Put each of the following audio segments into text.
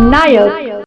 नायक.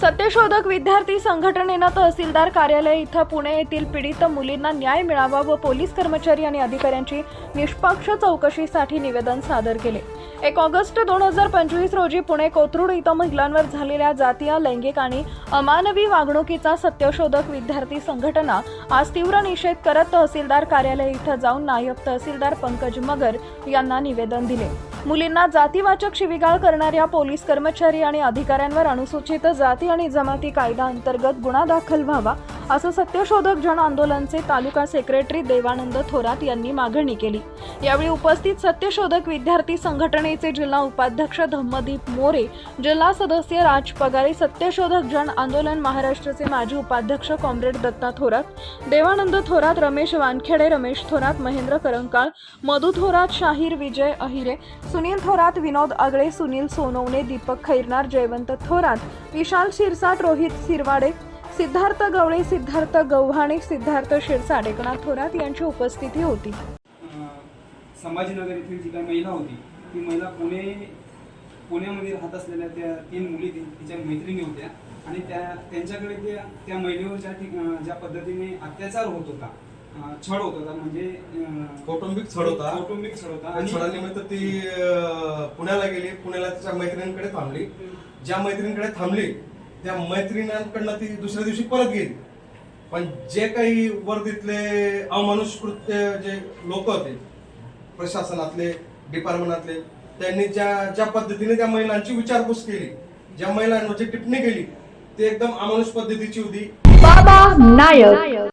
सत्यशोधक विद्यार्थी संघटनेनं तहसीलदार कार्यालय इथं पुणे येथील पीडित मुलींना न्याय मिळावा व पोलीस कर्मचारी आणि अधिकाऱ्यांची निष्पक्ष चौकशीसाठी निवेदन सादर केले. एक ऑगस्ट दोन हजार पंचवीस रोजी पुणे कोथरूड इथं महिलांवर झालेल्या जातीय लैंगिक आणि अमानवी वागणुकीचा सत्यशोधक विद्यार्थी संघटना आज तीव्र निषेध करत तहसीलदार कार्यालय इथं जाऊन नायब तहसीलदार पंकज मगर यांना निवेदन दिले. मुलींना जातीवाचक शिवीगाळ करणाऱ्या पोलीस कर्मचारी आणि अधिकाऱ्यांवर अनुसूचित जाती आणि जमाती कायदा अंतर्गत गुन्हा दाखल व्हावा असं सत्यशोधक जन आंदोलनचे तालुका सेक्रेटरी देवानंद थोरात यांनी मागणी केली. यावेळी उपस्थित सत्यशोधक विद्यार्थी संघटनेचे जिल्हा उपाध्यक्ष धम्मदीप मोरे जिल्हा सदस्य राज पगारे सत्यशोधक जन आंदोलन महाराष्ट्राचे माजी उपाध्यक्ष कॉम्रेड दत्ता थोरात देवानंद थोरात रमेश वानखेडे रमेश थोरात महेंद्र करंकाळ मधु थोरात शाहीर विजय अहिरे सुनील थोरात विनोद आगळे सुनील सोनवणे दीपक खैरनार जयवंत थोरात विशाल शिरसाट रोहित सिरवाडे सिद्धार्थ गवळे सिद्धार्थ गव्हाणे सिद्धार्थ शिरसाट एकनाथ थोरात यांची उपस्थिती होती. संभाजीनगर येथील जी काही महिला होती ती महिला पुणे पुण्यामध्ये राहत असलेल्या त्या तीन मुली तिच्या मैत्रिणी होत्या. आणि त्या त्यांच्याकडे त्या त्या महिलेवर ज्या ज्या पद्धतीने अत्याचार होत होता छळ होत होता म्हणजे कौटुंबिक छळ होता. कौटुंबिक छळ होता. आणि छळानिमित्त ती पुण्याला गेली पुण्याला तिच्या मैत्रिणींकडे थांबली. ज्या मैत्रिणींकडे थांबली त्या मैत्रिणींकडनं ती दुसऱ्या दिवशी परत गेली. पण जे काही वर्दीतले अमानुष कृत्य जे लोक होते प्रशासनातले डिपार्टमेंटातले त्यांनी ज्या ज्या पद्धतीने त्या महिलांची विचारपूस केली ज्या महिलांवरची टिप्पणी केली ती एकदम अमानुष पद्धतीची होती. बाबा नायक.